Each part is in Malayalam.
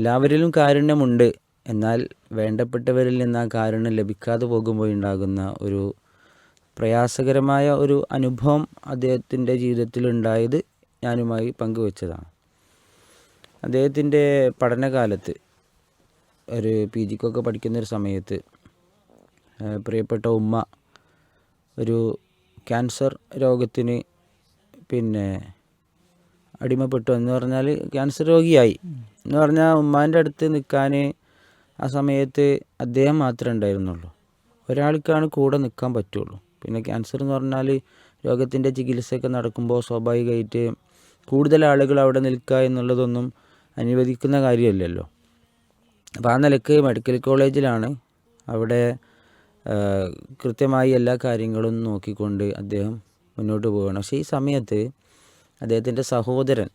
എല്ലാവരിലും കാരുണ്യമുണ്ട്. എന്നാൽ വേണ്ടപ്പെട്ടവരിൽ നിന്ന് ആ കാരുണ്യം ലഭിക്കാതെ പോകുമ്പോൾ ഉണ്ടാകുന്ന ഒരു പ്രയാസകരമായ ഒരു അനുഭവം അദ്ദേഹത്തിന്റെ ജീവിതത്തിൽ ഉണ്ടായത് ഞാനുമായി പങ്കുവച്ചതാണ്. അദ്ദേഹത്തിന്റെ പഠനകാലത്ത് ഒരു പി ജിക്കൊക്കെ പഠിക്കുന്ന ഒരു സമയത്ത് പ്രിയപ്പെട്ട ഉമ്മ ഒരു ക്യാൻസർ രോഗത്തിന് പിന്നെ അടിമപ്പെട്ടു എന്ന് പറഞ്ഞാൽ ക്യാൻസർ രോഗിയായി. എന്ന് പറഞ്ഞാൽ ഉമ്മാന്റെ അടുത്ത് നിൽക്കാൻ ആ സമയത്ത് അദ്ദേഹം മാത്രമേ ഉണ്ടായിരുന്നുള്ളൂ. ഒരാൾക്കാണ് കൂടെ നിൽക്കാൻ പറ്റുള്ളൂ. പിന്നെ ക്യാൻസർ എന്ന് പറഞ്ഞാൽ രോഗത്തിന്റെ ചികിത്സയൊക്കെ നടക്കുമ്പോൾ സ്വാഭാവികമായിട്ട് കൂടുതൽ ആളുകൾ അവിടെ നിൽക്കുക എന്നുള്ളതൊന്നും അനുവദിക്കുന്ന കാര്യമല്ലല്ലോ. അപ്പോൾ ആ നിലയ്ക്ക് മെഡിക്കൽ കോളേജിലാണ് അവിടെ കൃത്യമായി എല്ലാ കാര്യങ്ങളും നോക്കിക്കൊണ്ട് അദ്ദേഹം മുന്നോട്ട് പോവുകയാണ്. പക്ഷേ ഈ സമയത്ത് അദ്ദേഹത്തിന്റെ സഹോദരൻ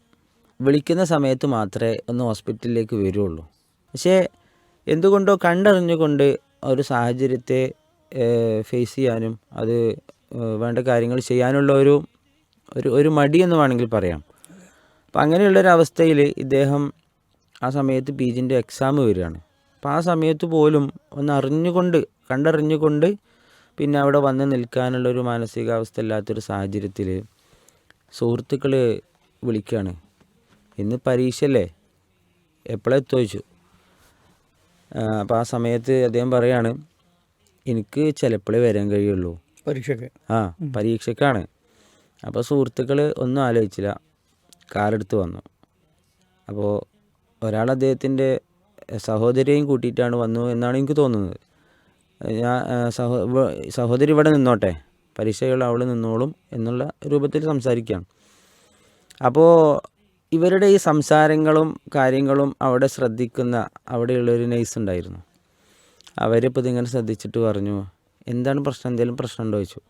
വിളിക്കുന്ന സമയത്ത് മാത്രമേ ഒന്ന് ഹോസ്പിറ്റലിലേക്ക് വരുള്ളൂ. പക്ഷേ എന്തുകൊണ്ടോ കണ്ടറിഞ്ഞുകൊണ്ട് ഒരു സാഹചര്യത്തെ ഫേസ് ചെയ്യാനും അത് വേണ്ട കാര്യങ്ങൾ ചെയ്യാനുള്ള ഒരു ഒരു ഒരു മടി എന്ന് വേണമെങ്കിൽ പറയാം. അപ്പം അങ്ങനെയുള്ളൊരവസ്ഥയിൽ ഇദ്ദേഹം ആ സമയത്ത് പി ജിന്റെ എക്സാം വരികയാണ്. അപ്പോൾ ആ സമയത്ത് പോലും ഒന്ന് അറിഞ്ഞുകൊണ്ട് കണ്ടറിഞ്ഞുകൊണ്ട് പിന്നെ അവിടെ വന്ന് നിൽക്കാനുള്ളൊരു മാനസികാവസ്ഥ ഇല്ലാത്തൊരു സാഹചര്യത്തിൽ സുഹൃത്തുക്കൾ വിളിക്കുകയാണ് ഇന്ന് പരീക്ഷയല്ലേ? എപ്പോഴെത്തുമോ ചോദിച്ചു. അപ്പോൾ ആ സമയത്ത് അദ്ദേഹം പറയാണ് എനിക്ക് ചിലപ്പോഴേ വരാൻ കഴിയുള്ളൂ. പരീക്ഷയ്ക്ക്. ആ പരീക്ഷക്കാണ് അപ്പോൾ സുഹൃത്തുക്കൾ ഒന്നും ആലോചിച്ചില്ല. കാറെടുത്ത് വന്നു. അപ്പോൾ ഒരാൾ അദ്ദേഹത്തിന്റെ സഹോദരിയെയും കൂട്ടിയിട്ടാണ് വന്നു എന്നാണ് എനിക്ക് തോന്നുന്നത്. ഞാൻ സഹോ സഹോദരി ഇവിടെ നിന്നോട്ടെ? പരീക്ഷകൾ അവൾ നിന്നോളും എന്നുള്ള രൂപത്തിൽ സംസാരിക്കുകയാണ്. അപ്പോൾ ഇവരുടെ ഈ സംസാരങ്ങളും കാര്യങ്ങളും അവിടെ ശ്രദ്ധിക്കുന്ന അവിടെയുള്ളൊരു നൈസ് ഉണ്ടായിരുന്നു. അവരിപ്പോൾ ഇതിങ്ങനെ ശ്രദ്ധിച്ചിട്ട് പറഞ്ഞു എന്താണ് പ്രശ്നം? എന്തെങ്കിലും പ്രശ്നം ഉണ്ടോ ചോദിച്ചു.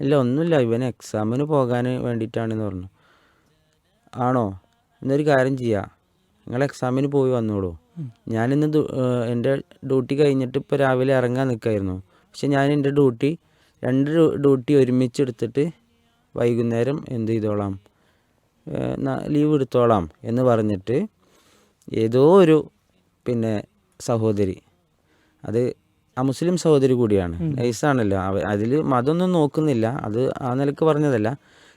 ഇല്ല ഒന്നുമില്ല. ഇവന് എക്സാമിന് പോകാൻ വേണ്ടിയിട്ടാണെന്ന് പറഞ്ഞു. ആണോ? എന്നൊരു കാര്യം ചെയ്യാം. നിങ്ങൾ എക്സാമിന് പോയി വന്നോളൂ. ഞാനിന്ന് എന്റെ ഡ്യൂട്ടി കഴിഞ്ഞിട്ട് ഇപ്പോൾ രാവിലെ ഇറങ്ങാൻ നിൽക്കായിരുന്നു പക്ഷെ ഞാൻ എന്റെ ഡ്യൂട്ടി രണ്ട് ഡ്യൂട്ടി ഒരുമിച്ച് എടുത്തിട്ട് വൈകുന്നേരം എന്ത് ചെയ്തോളാം? ലീവ് എടുത്തോളാം എന്ന് പറഞ്ഞിട്ട് ഏതോ ഒരു പിന്നെ സഹോദരി അത് ആ മുസ്ലിം സഹോദരി കൂടിയാണ്. നൈസാണല്ലോ. അവ അതിൽ മതമൊന്നും നോക്കുന്നില്ല. അത് ആ നിലയ്ക്ക് പറഞ്ഞതല്ല.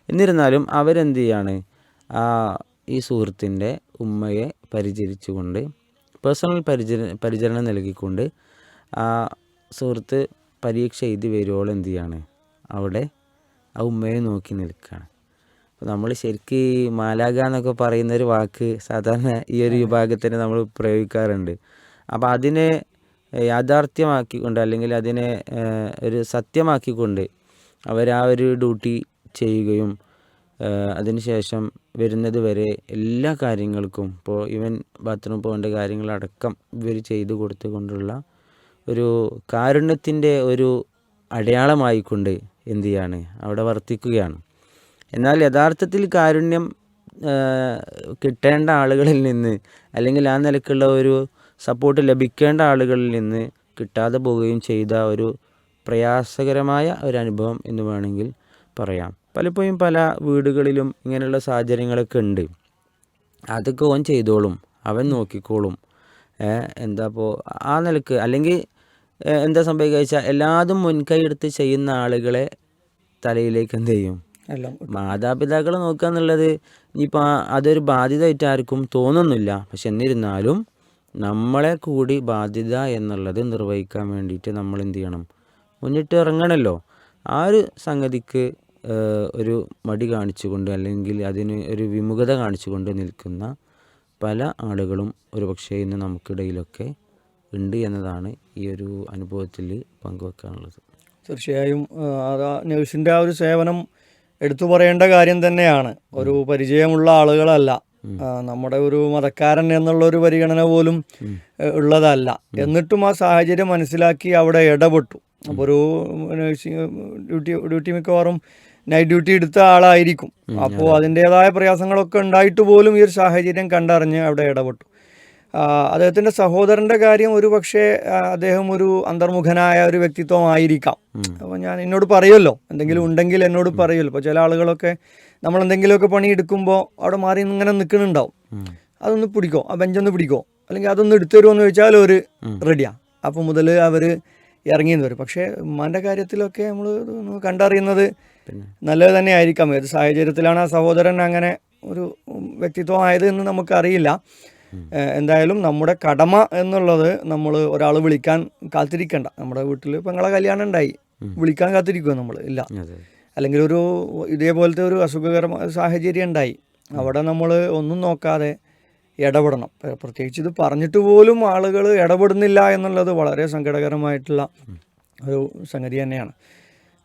എന്നിരുന്നാലും അവരെന്ത് ചെയ്യാണ്? ആ ഈ സുഹൃത്തിന്റെ ഉമ്മയെ പരിചരിച്ചുകൊണ്ട് പേഴ്സണൽ പരിചര പരിചരണം നൽകിക്കൊണ്ട് ആ സുഹൃത്ത് പരീക്ഷ എഴുതി വരുവോളം എന്ത് ചെയ്യാണ്? അവിടെ ആ ഉമ്മയെ നോക്കി നിൽക്കുകയാണ്. അപ്പോൾ നമ്മൾ ശരിക്ക് ഈ മാലാക എന്നൊക്കെ പറയുന്ന ഒരു വാക്ക് സാധാരണ ഈ ഒരു വിഭാഗത്തിന് നമ്മൾ പ്രയോഗിക്കാറുണ്ട്. അപ്പോൾ അതിനെ യാഥാർത്ഥ്യമാക്കിക്കൊണ്ട് അല്ലെങ്കിൽ അതിനെ ഒരു സത്യമാക്കിക്കൊണ്ട് അവർ ആ ഒരു ഡ്യൂട്ടി ചെയ്യുകയും അതിനുശേഷം വരുന്നത് വരെ എല്ലാ കാര്യങ്ങൾക്കും ഇപ്പോൾ ഇവൻ ബാത്റൂം പോകേണ്ട കാര്യങ്ങളടക്കം ഇവർ ചെയ്തു കൊടുത്തുകൊണ്ടുള്ള ഒരു കാരുണ്യത്തിന്റെ ഒരു അടയാളമായിക്കൊണ്ട് എന്തു ചെയ്യാണ്? അവിടെ വർത്തിക്കുകയാണ്. എന്നാൽ യഥാർത്ഥത്തിൽ കാരുണ്യം കിട്ടേണ്ട ആളുകളിൽ നിന്ന് അല്ലെങ്കിൽ ആ നിലക്കുള്ള ഒരു സപ്പോർട്ട് ലഭിക്കേണ്ട ആളുകളിൽ നിന്ന് കിട്ടാതെ പോവുകയും ചെയ്ത ഒരു പ്രയാസകരമായ ഒരു അനുഭവം എന്ന് വേണമെങ്കിൽ പറയാം. പലപ്പോഴും പല വീടുകളിലും ഇങ്ങനെയുള്ള സാഹചര്യങ്ങളൊക്കെ ഉണ്ട്. അതൊക്കെ ഓൻ ചെയ്തോളും. അവൻ നോക്കിക്കോളും. എന്താ ഇപ്പോൾ ആ നിലയ്ക്ക് അല്ലെങ്കിൽ എന്താ സംഭവിക്കുക വെച്ചാൽ എല്ലാതും മുൻകൈ എടുത്ത് ചെയ്യുന്ന ആളുകളെ തലയിലേക്ക് എന്ത് ചെയ്യും? മാതാപിതാക്കൾ നോക്കുക എന്നുള്ളത് ഇനിയിപ്പോൾ അതൊരു ബാധ്യതയായിട്ട് ആർക്കും തോന്നുന്നില്ല. പക്ഷെ എന്നിരുന്നാലും നമ്മളെ കൂടി ബാധ്യത എന്നുള്ളത് നിർവഹിക്കാൻ വേണ്ടിയിട്ട് നമ്മൾ എന്ത് ചെയ്യണം? മുന്നിട്ട് ഇറങ്ങണമല്ലോ ആ ഒരു സംഗതിക്ക് ഒരു മടി കാണിച്ചുകൊണ്ട് അല്ലെങ്കിൽ അതിന് ഒരു വിമുഖത കാണിച്ചുകൊണ്ട് നിൽക്കുന്ന പല ആളുകളും ഒരുപക്ഷെ ഇന്ന് നമുക്കിടയിലൊക്കെ ഉണ്ട് എന്നതാണ് ഈ ഒരു അനുഭവത്തിൽ പങ്കുവെക്കാനുള്ളത്. തീർച്ചയായും അത് നഴ്സിന്റെ ആ ഒരു സേവനം എടുത്തു പറയേണ്ട കാര്യം തന്നെയാണ്. ഒരു പരിചയമുള്ള ആളുകളല്ല. നമ്മുടെ ഒരു മതക്കാരൻ എന്നുള്ള ഒരു പരിഗണന പോലും ഉള്ളതല്ല. എന്നിട്ടും ആ സാഹചര്യം മനസ്സിലാക്കി അവിടെ ഇടപെട്ടു. അപ്പോൾ ഒരു നഴ്സിംഗ് ഡ്യൂട്ടി ഡ്യൂട്ടി മിക്കവാറും നൈറ്റ് ഡ്യൂട്ടി എടുത്ത ആളായിരിക്കും. അപ്പോൾ അതിന്റെതായ പ്രയാസങ്ങളൊക്കെ ഉണ്ടായിട്ട് പോലും ഈ ഒരു സാഹചര്യം കണ്ടറിഞ്ഞ് അവിടെ ഇടപെട്ടു. അദ്ദേഹത്തിന്റെ സഹോദരന്റെ കാര്യം ഒരു പക്ഷേ അദ്ദേഹം ഒരു അന്തർമുഖനായ ഒരു വ്യക്തിത്വമായിരിക്കാം അപ്പോൾ ഞാൻ എന്നോട് പറയുമല്ലോ. എന്തെങ്കിലും ഉണ്ടെങ്കിൽ എന്നോട് പറയുമല്ലോ. ഇപ്പോൾ ചില ആളുകളൊക്കെ നമ്മൾ എന്തെങ്കിലുമൊക്കെ പണി എടുക്കുമ്പോൾ അവിടെ മാറി ഇങ്ങനെ നിൽക്കുന്നുണ്ടാവും. അതൊന്ന് പിടിക്കോ ആ ബെഞ്ചൊന്ന് പിടിക്കോ അല്ലെങ്കിൽ അതൊന്ന് എടുത്തു തരുമോ എന്ന് ചോദിച്ചാൽ ഒരു റെഡിയാണ് അപ്പോൾ മുതൽ അവർ ഇറങ്ങിയെന്ന് വരും. പക്ഷേ ഉമ്മാന്റെ കാര്യത്തിലൊക്കെ നമ്മൾ കണ്ടറിയുന്നത് നല്ലത് തന്നെ ആയിരിക്കാം ഏത് സാഹചര്യത്തിലാണ് ആ സഹോദരൻ അങ്ങനെ ഒരു വ്യക്തിത്വം ആയത് എന്ന് നമുക്കറിയില്ല. എന്തായാലും നമ്മുടെ കടമ എന്നുള്ളത് നമ്മൾ ഒരാൾ വിളിക്കാൻ കാത്തിരിക്കണ്ട. നമ്മുടെ വീട്ടിൽ പെങ്ങളെ കല്യാണം ഉണ്ടായി. വിളിക്കാൻ കാത്തിരിക്കുമോ നമ്മൾ ഇല്ല. അല്ലെങ്കിൽ ഒരു ഇതേപോലത്തെ ഒരു അസുഖകരമായ സാഹചര്യം ഉണ്ടായി. അവിടെ നമ്മൾ ഒന്നും നോക്കാതെ ഇടപെടണം. പ്രത്യേകിച്ച് ഇത് പറഞ്ഞിട്ട് പോലും ആളുകൾ ഇടപെടുന്നില്ല എന്നുള്ളത് വളരെ സങ്കടകരമായിട്ടുള്ള ഒരു സംഗതി തന്നെയാണ്.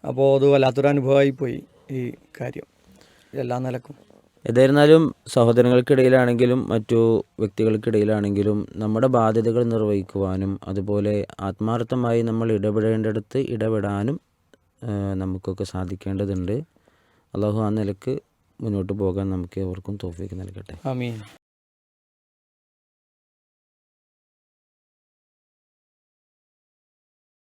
അപ്പോൾ അത് വല്ലാത്തൊരു അനുഭവമായി പോയി ഈ കാര്യം. എല്ലാ നിലക്കും. ഏതായിരുന്നാലും സഹോദരങ്ങൾക്കിടയിലാണെങ്കിലും മറ്റു വ്യക്തികൾക്കിടയിലാണെങ്കിലും നമ്മുടെ ബാധ്യതകൾ നിർവഹിക്കുവാനും അതുപോലെ ആത്മാർത്ഥമായി നമ്മൾ ഇടപെടേണ്ടടുത്ത് ഇടപെടാനും നമുക്കൊക്കെ സാധിക്കേണ്ടതുണ്ട്. അള്ളാഹു ആ നിലയ്ക്ക് മുന്നോട്ട് പോകാൻ നമുക്ക് എവർക്കും തോഫിക്ക് നൽകട്ടെ.